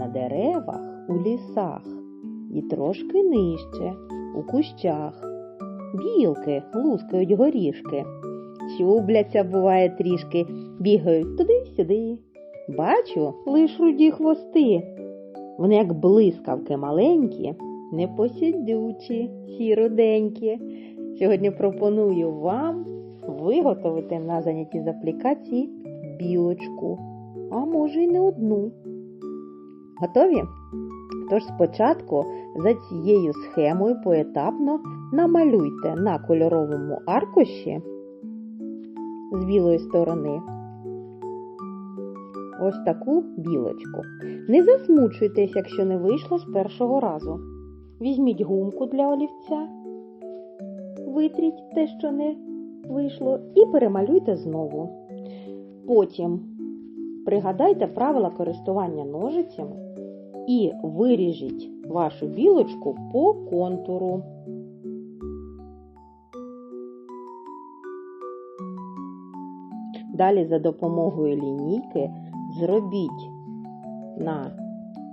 на деревах у лісах і трошки нижче у кущах. Білки лускають горішки, чубляться, буває трішки, бігають туди-сюди. Бачу лиш руді хвости. Вони, як блискавки маленькі, непосідючі, сіроденькі. Сьогодні пропоную вам виготовити на занятті з аплікації білочку, а може й не одну. Готові? Тож спочатку за цією схемою поетапно намалюйте на кольоровому аркуші з білої сторони ось таку білочку. Не засмучуйтесь, якщо не вийшло з першого разу. Візьміть гумку для олівця, витріть те, що не вийшло, і перемалюйте знову. Потім пригадайте правила користування ножицями і виріжіть вашу білочку по контуру. Далі за допомогою лінійки зробіть на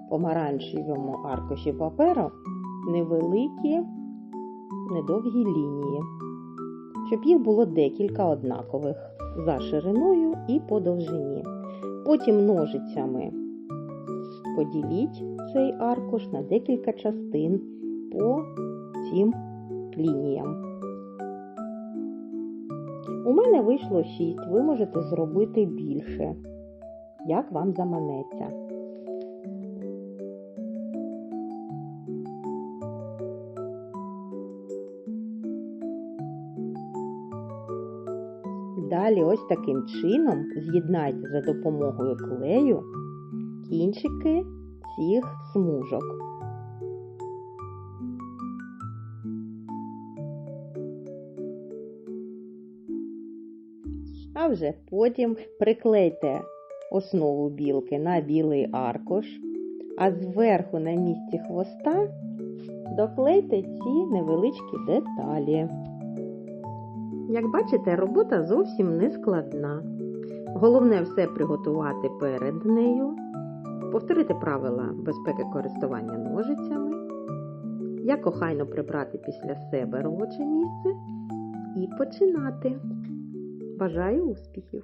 помаранчевому аркуші паперу невеликі недовгі лінії, щоб їх було декілька однакових за шириною і по довжині. Потім ножицями поділіть цей аркуш на декілька частин по цим лініям. У мене вийшло 6, ви можете зробити більше, як вам заманеться. Далі ось таким чином з'єднайте за допомогою клею кінчики цих смужок. А вже потім приклейте основу білки на білий аркуш, а зверху на місці хвоста доклейте ці невеличкі деталі. Як бачите, робота зовсім не складна. Головне все приготувати перед нею, повторити правила безпеки користування ножицями, як охайно прибрати після себе робоче місце і починати. Бажаю успіхів!